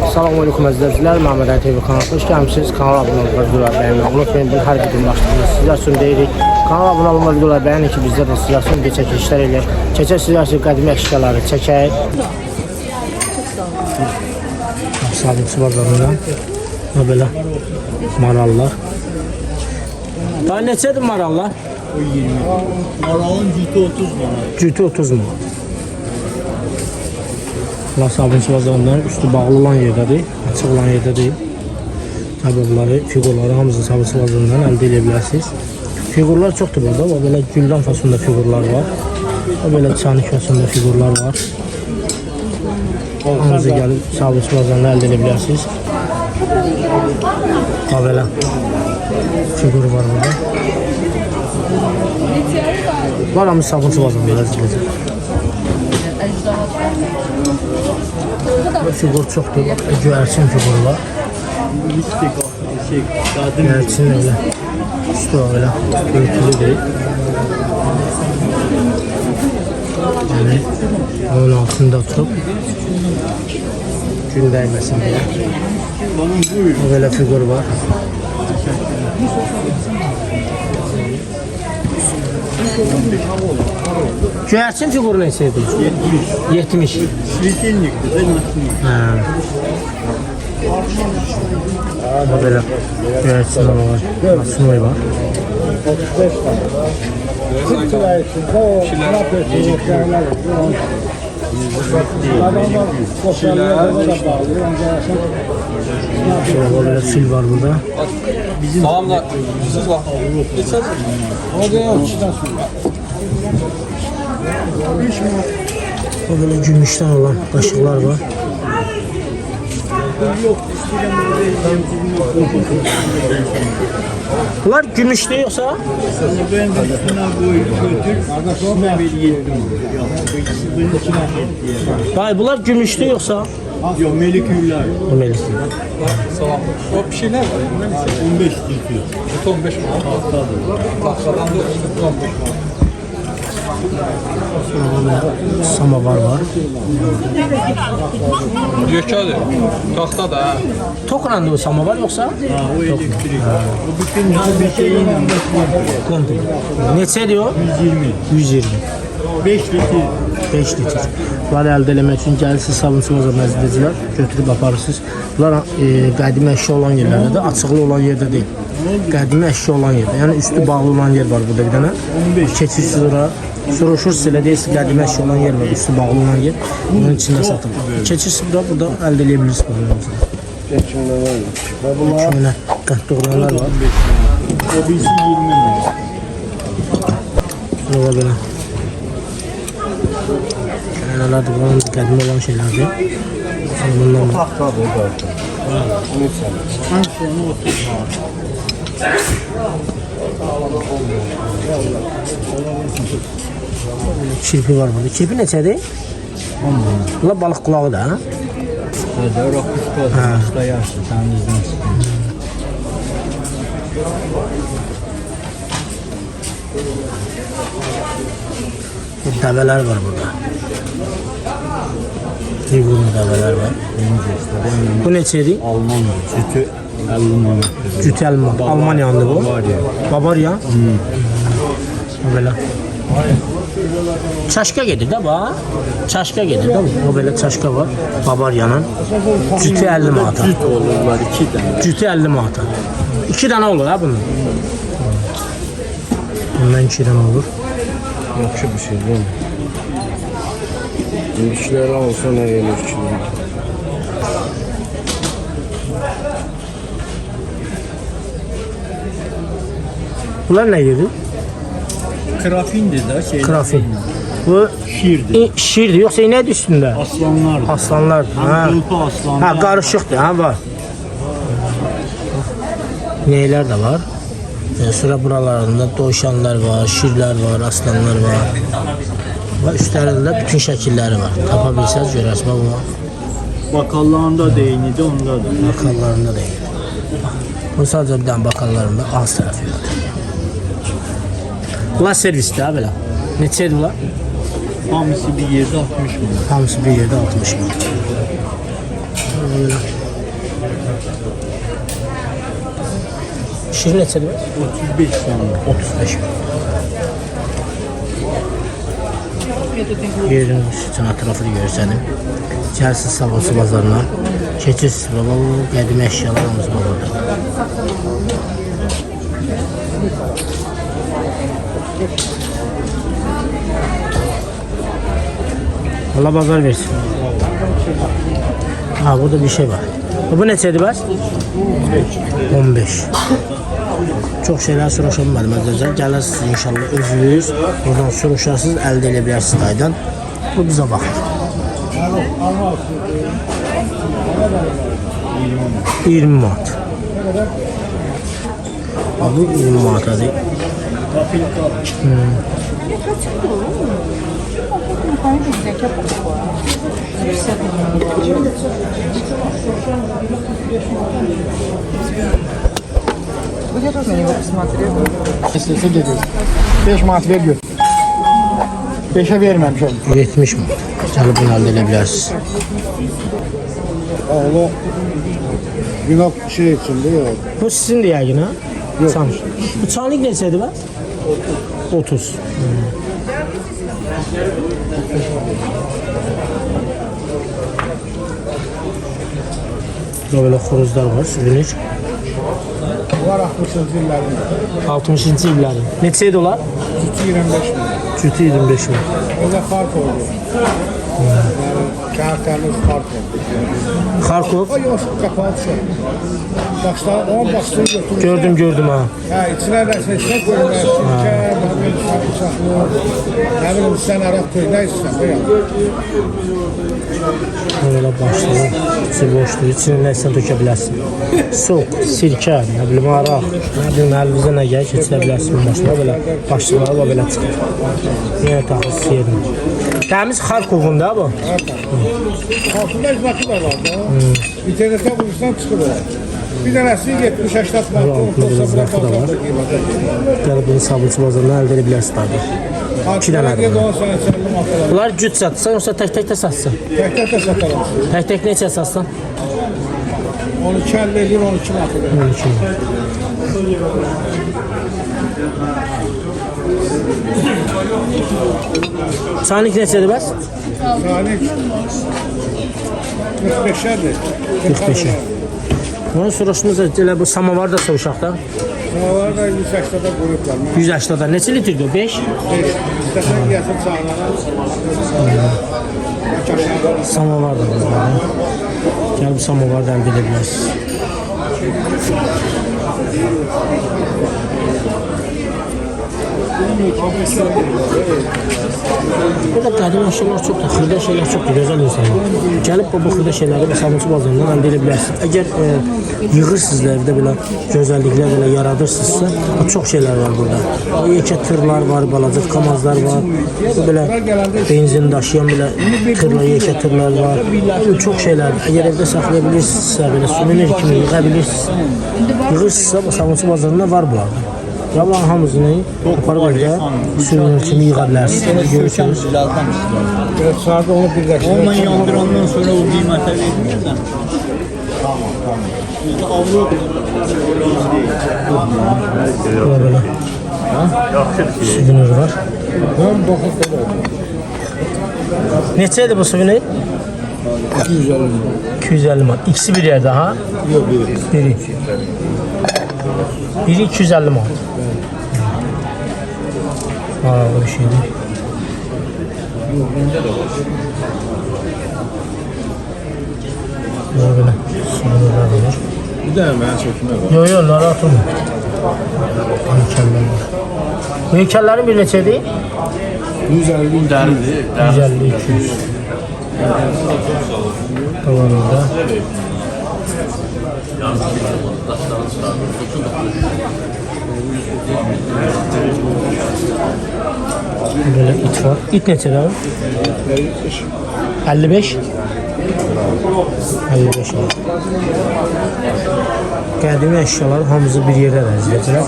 Assalamu alaikum əzizlər, Məhəmməd TV kanalına xoş gəlmisiniz. Kanala abunə olmağı, videoları bəyənməyi unutmayın. Bu hər videonun başlığını sizlər üçün deyirik. Kanala abunə olmağı, videoları bəyənin ki, bizdə də sizlər üçün bir çəkilişlər elə. Çəkək sizlər üçün qədimi əşyaları çəkək. Sabit bazarından. Ha belə marallar. Daha neçədir marallar? O 20. Maralın cütü 30 manat. Cütü 30 mu? Bunlar sabunçu bazarından üstü bağlı olan yerdədir, açıq olan yerdə deyil. Tabii bunları, figurları hamısını sabunçu bazarından əldə edə bilərsiniz. Figurlar çoxdur burada. O belə güldan fasında figurlar var. O belə çanik fasında figurlar var. Hamısı gəlib sabunçu bazarından əldə edə bilərsiniz. Figur var burada. Var hamısı sabunçu bazarında əldə Bu figur çoxdur. Göyərçin figuru var. Lipstik şey kadın Göyərçin öyle. Üstü öyle. Örtülü değil. Yani onun altında oturup gün değmesin diye. Böyle figür var. Göyərçin figuru neçədir? 70. 70. Svitinlikti de? Ha. Böyle göyərçin var. Masumay var. Şöyle böyle fil var burada. Tamam da siz bak. Geçen Hadi ya. O böyle gümüşten olan kaşıklar var. Bunlar gümüşlü yoksa? Ben de üstüne koyup götür. Hayır bunlar gümüşlü yoksa? Yok meliküller. O Melis. Tamam. O bir şeyler var. 15 tutuyor. 15 mi? Dakikadan da 15 mi? Samavar var. Hadi. Tahta da da o samavar yoksa? Ha o elektrik. O bütün her şeyin Komple. Neçə diyor? 120. 120. 5 litre. 5 litr. Bunları əldə eləmək üçün gəlirsiniz sabunçu bazarına əzizləyicilər, götürüb aparırsınız. Bunlar e, qədimi əşya olan yerlərdədir, açıqlı olan yerdə deyil. Qədimi əşya olan yerdə. Yəni üstü bağlı olan yer var burada bir dənə. 15. Keçirsiniz ora. Soruşursunuz elə deyirsiniz qədimi əşya olan yer var, üstü bağlı olan yer. Bunun içində satılır. Keçirsiniz bura, burada əldə edə bilirsiniz bazarımızda. Şöyle qəhd olanlar var. O birisi 20 milyon. Sonra belə. Kenarlar da buranın qədimi olan şeylərdir. Sonra bundan da En sonu 30 manat. kirpi var burada. Kirpi neçədir? 10 manat. Bunlar balıq qulağı da, ha? Burada Dəvələr var burada. Figurlu dəvələr var. Bu neçədir? Alman sütü 50 manat. Cüt Alman. Almaniyandır bu. Bavariya. Bavariya. O belə. Çaşka gedir də bax. Çaşka gedir də bu. O belə çaşka var. Bavariyanın. Cütü 50 manata. Süt olurlar iki tane. Cütü 50 manata. 2 dənə olur ha bunun. Bundan 2 dənə olur. Yaxşı bir şey değil mi? İndikilər olsa nə gelir ki? Bunlar nə gedir? Krafindi de şey. Krafin. Bu Şirdi. i- şirdir yoxsa nədir üstündə? Aslanlar. Aslanlar. Ha. Aslanlar. Ha qarışıqdır, ha var. Neylər də var? E, sıra buralarında dovşanlar var, şirlər var, aslanlar var. Və üstlərində bütün şəkilləri var. Tapa bilsəz görərsiniz. Bax, bu Bakallarında değnidi onda da. bakallarında da eyni. Bu sadəcə bir dənə bakallarında az tərəfindadır. Bunlar servisdir ha belə. Neçədir bunlar? Hamısı bir yerde 60 milyon. Hamısı bir yerdə 60 min. Şirin neçədir? 35 tane. 35. Yerin üçün ətrafını görsənim. Gəlsiz Sabunçu bazarına. Keçirsiniz baba, qədim əşyalarımız var orada. Allah bazar versin. Ha burada bir şey var. Bu neçədir bəs? 15. Çox şeylər soruşa bilmədim əzizlər. Gəlirsiniz inşallah özünüz buradan soruşarsınız, əldə edə bilərsiniz daydan. Bu bizə baxır. 20 manat. Bu 20 manatadır. Я тоже на него посмотрела. Meselesi dedi. 5 manat ver gör. 5'e vermemişim. 70 manat. Gəlib bunu əldə edə bilərsiniz. Oğlu günah şey içinde yok. Bu sizindir yəqin ha? Yox. Bu çanlik neçədir bəs? 30. Burada böyle xoruzlar var, sürünür. Var 60 illərində. 60-cı illərin. Neçəydi onlar? 25 min. Cütü 25 min. Orada fark oldu. Yani kağıtlarımız fark oldu. Xarkov. O yox, kapalı şey. Başlar, onun başlığı götürür. Gördüm, gördüm ha. Ha, içine de seçmek koyuyor. Sirke, bakın, sarımsaklı. Ne bileyim sen Arap koy, ne istersen. Böyle başlığı, içi boşluğu, içine nəsə dökə bilərsin. Soq, sirkə, nə bilim, araq, nə bilim, əlinizə nə gəlir, keçirə bilərsin bu başlığa. Belə başlıqları var, belə çıxır. Yenə taxısı yerinə. Təmiz Xarkovun da bu. Altında hizmeti de var da. İnternete bulursan çıkıyor. Bir tanesi 70-80 Bunun manat. bunu sabunçu bazarından əldə edə bilərsin tabii. İki dənə Hakimler var. de 10 sene çelli makalar. Bunlar cüt satsan, yoxsa tək-tək də satsan? Tekrar da satarım. Tək-tək neçə satsan? 12 50 lira 12 manat. 12 min. Çanik neçədir bəs? Yani 45'erdir. 45'e. Onu soruşdunuz elə bu samovar da soruşaq da. Sınavlar da 180'de gruplar. 180 da neçə litrdir o? 5. İstesen gelsin sağlara. Samovar da var. Gəl bu samovar da əldə edə bilərsiniz. Burada qədim əşyalar çoxdur, xırda şeylər çoxdur, gözəl insanlar. Gəlib bu, bu xırda şeyləri bu sabunçu bazarından əldə edə bilərsiniz. Əgər e, yığırsınız da evdə belə gözəlliklər belə yaradırsınızsa, çox şeylər var burada. O yekə tırlar var, balaca kamazlar var. Bu belə benzin daşıyan belə tırlar, yekə tırlar var. Bu çox şeylər. Əgər evdə saxlaya bilirsinizsə, belə suvenir kimi yığa bilirsiniz. Yığırsınızsa bu sabunçu bazarında var. Ya bunların hamısını aparıb evdə suvenir kimi yığa bilərsiniz. Görürsünüz. Sağda onu birleştirir. Ondan yandır ondan sonra o kıymete vermiyorsan. Burada belə. Suvenir var. Ben bakıp da Neçəydir bu suvenir? 250 manat. İkisi bir yerdə ha? Yox, biri. Biri. Biri 250 manat. Maraqlı bir şeydir. Böyle böyle de var. Bir de hemen çekme var. Yok yok narahat olma. Heykeller var. Bu heykellerin bir neçədir? 150 derdi. 150 200. Tamam orada. Böyle it var. İt neçədir abi? 55. 55 manat. Qədimi əşyalar hamısı bir yerdə əzizləyicilər.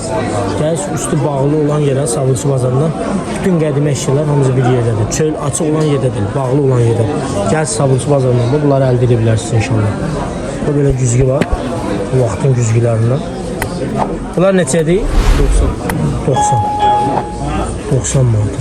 Gəl üstü bağlı olan yerə Sabunçu bazarından bütün qədimi əşyalar hamısı bir yerdədir. Çöl açıq olan yerdə deyil, bağlı olan yerdədir. Gəl Sabunçu bazarından da bunları əldə edə bilərsiniz inşallah. Bu belə güzgü var. Vaxtın güzgülərindən. Bunlar neçədir? 90. 90. 90 manat.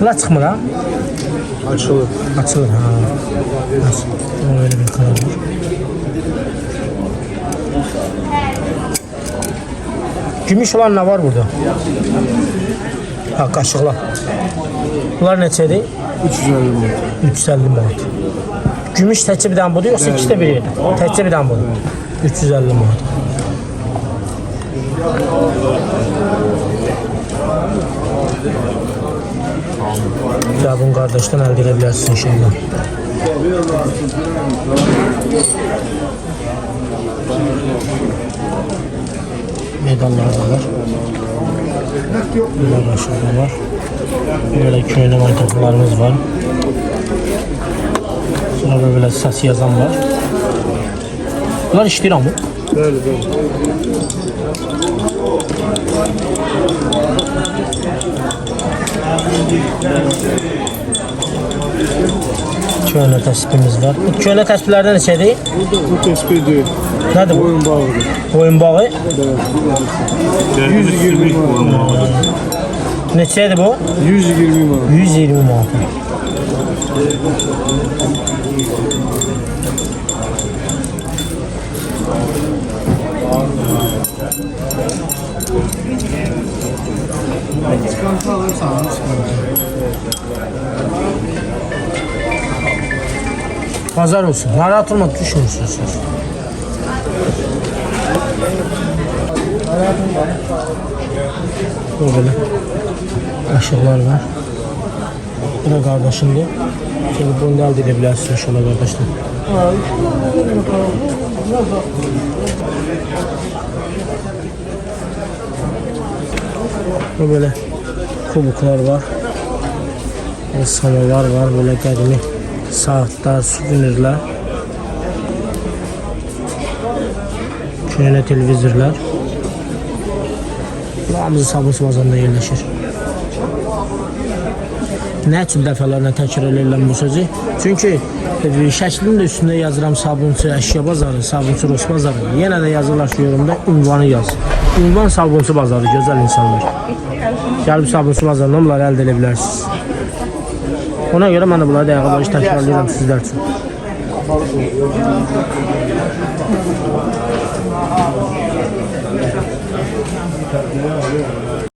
Bunlar çıxmır ha? Açılır. Açılır ha. Açılır. Öyle bir karar var. Gümüş olan ne var burada? Ha kaşıklar. Bunlar neçədir? 350 manat. 350 manat. Gümüş təkcə bir dənə budur, yoxsa ikisi də bir yerdə? Təkcə bir dənə budur. 350 manat. Cavabın qardaşdan əldə edə bilərsin inşallah. Medallar da var. Bunlar aşağıda var. Böyle köylü maytaplarımız var. Sonra böyle sas yazan var. Bunlar iştir ama. Böyle böyle. Köylü tespihimiz var. Bu köylü tespihlerden neçədir? Bu tespih değil. Nədir bu? Oyun bağlıdır. Boyun bağı. 120 manat. Neçədir bu? 120 manat. 120 manat. Pazar olsun. Narahat olma düşünürsünüz. Bu böyle. Aşıqlar var. Bu da qardaşımdır. Telefonu da əldə edə bilərsiniz inşallah Bu böyle kubuklar var. Böyle samovar var. Böyle qədimi saatler, suvenirlər. Köhnə televizorlar. Hamısı Sabunçu bazarında yerləşir. Nə üçün dəfələrlə təkrar edirəm bu sözü? Çünki e, şəklin də üstündə yazıram Sabunçu əşya bazarı, Sabunçu Rus bazarı. Yenə də yazırlar ki, yorumda ünvanı yaz. Ünvan Sabunçu bazarı, gözəl insanlar. Gəlib Sabunçu bazarından bunları əldə edə bilərsiniz. Ona görə mən də bunları dəqiqə təkrarlayıram sizlər üçün.